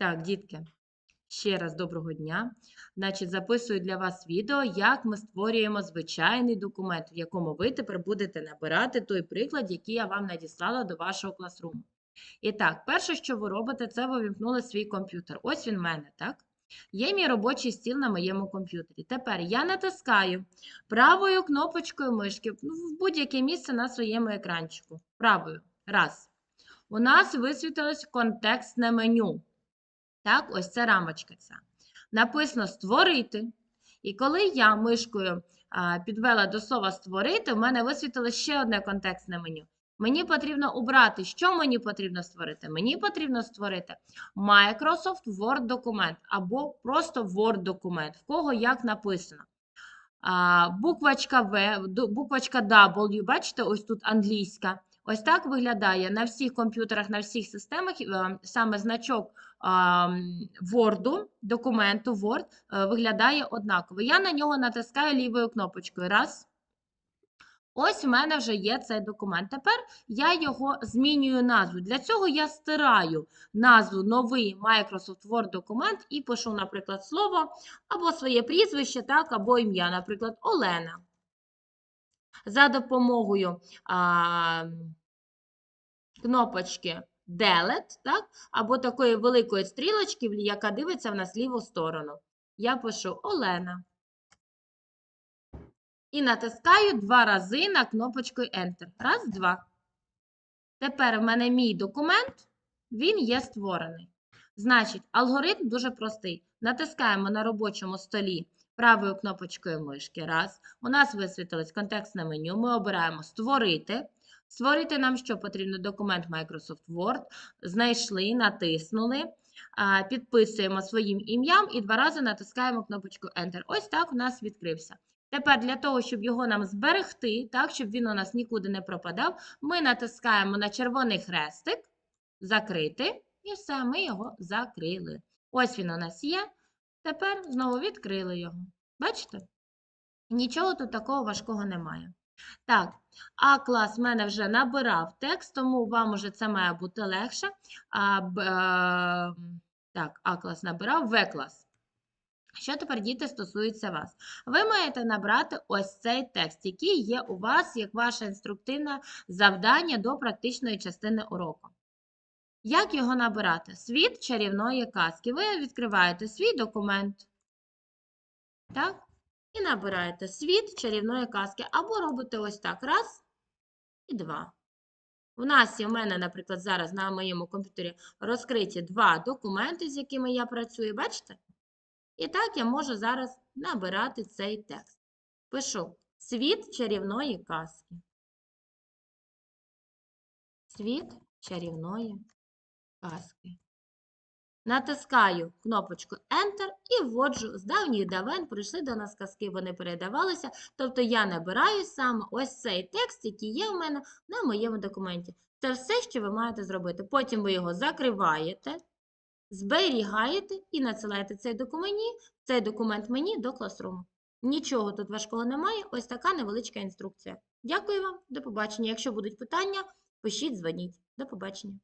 Так, дітки, ще раз доброго дня. Значить, записую для вас відео, як ми створюємо звичайний документ, в якому ви тепер будете набирати той приклад, який я вам надіслала до вашого класруму. І так, перше, що ви робите, це ви вімкнули свій комп'ютер. Ось він в мене, так? Є мій робочий стіл на моєму комп'ютері. Тепер я натискаю правою кнопочкою мишки ну, в будь-яке місце на своєму екранчику. Правою. Раз. У нас висвітилось контекстне меню. Так, ось це рамочка ця. Написано Створити. І коли я мишкою підвела до слова створити, в мене висвітилось ще одне контекстне меню. Мені потрібно обрати, що мені потрібно створити. Мені потрібно створити Microsoft Word документ або просто Word документ, в кого як написано. А, буквочка В, буквочка W, бачите, ось тут англійська. Ось так виглядає на всіх комп'ютерах, на всіх системах. е, Саме значок Word, документу Word е, виглядає однаково. Я на нього натискаю лівою кнопочкою. Раз. Ось в мене вже є цей документ. Тепер я його змінюю назву. Для цього я стираю назву новий Microsoft Word документ і пишу, наприклад, слово або своє прізвище, так, або ім'я, наприклад, Олена. За допомогою а, кнопочки Delete, так, або такої великої стрілочки, яка дивиться в нас ліву сторону. Я пишу Олена. І натискаю два рази на кнопочку Enter. Раз, два. Тепер в мене мій документ, він є створений. Значить, алгоритм дуже простий. Натискаємо на робочому столі правою кнопочкою мишки. Раз. У нас висвітилось контекстне меню. Ми обираємо Створити. Створити нам що потрібно? Документ Microsoft Word. Знайшли, натиснули. Підписуємо своїм ім'ям і два рази натискаємо кнопочку Enter. Ось так у нас відкрився. Тепер для того, щоб його нам зберегти, так, щоб він у нас нікуди не пропадав, ми натискаємо на червоний хрестик, закрити, і все, ми його закрили. Ось він у нас є. Тепер знову відкрили його. Бачите? Нічого тут такого важкого немає. Так, А клас в мене вже набирав текст, тому вам уже це має бути легше. А, б, е, так, А клас набирав, В клас. Що тепер, діти, стосується вас? Ви маєте набрати ось цей текст, який є у вас як ваше інструктивне завдання до практичної частини уроку. Як його набирати? Світ чарівної казки. Ви відкриваєте свій документ. Так? І набираєте світ чарівної казки. Або робите ось так. Раз і два. У нас є в мене, наприклад, зараз на моєму комп'ютері розкриті два документи, з якими я працюю. Бачите? І так я можу зараз набирати цей текст. Пишу світ чарівної казки. Світ чарівної казки. Натискаю кнопочку Enter і вводжу з давніх давен прийшли до нас казки, вони передавалися. Тобто я набираю саме ось цей текст, який є у мене на моєму документі. Це все, що ви маєте зробити. Потім ви його закриваєте, зберігаєте і надсилаєте цей документ, цей документ мені до класруму. Нічого тут важкого немає. Ось така невеличка інструкція. Дякую вам, до побачення. Якщо будуть питання, пишіть, дзвоніть. До побачення.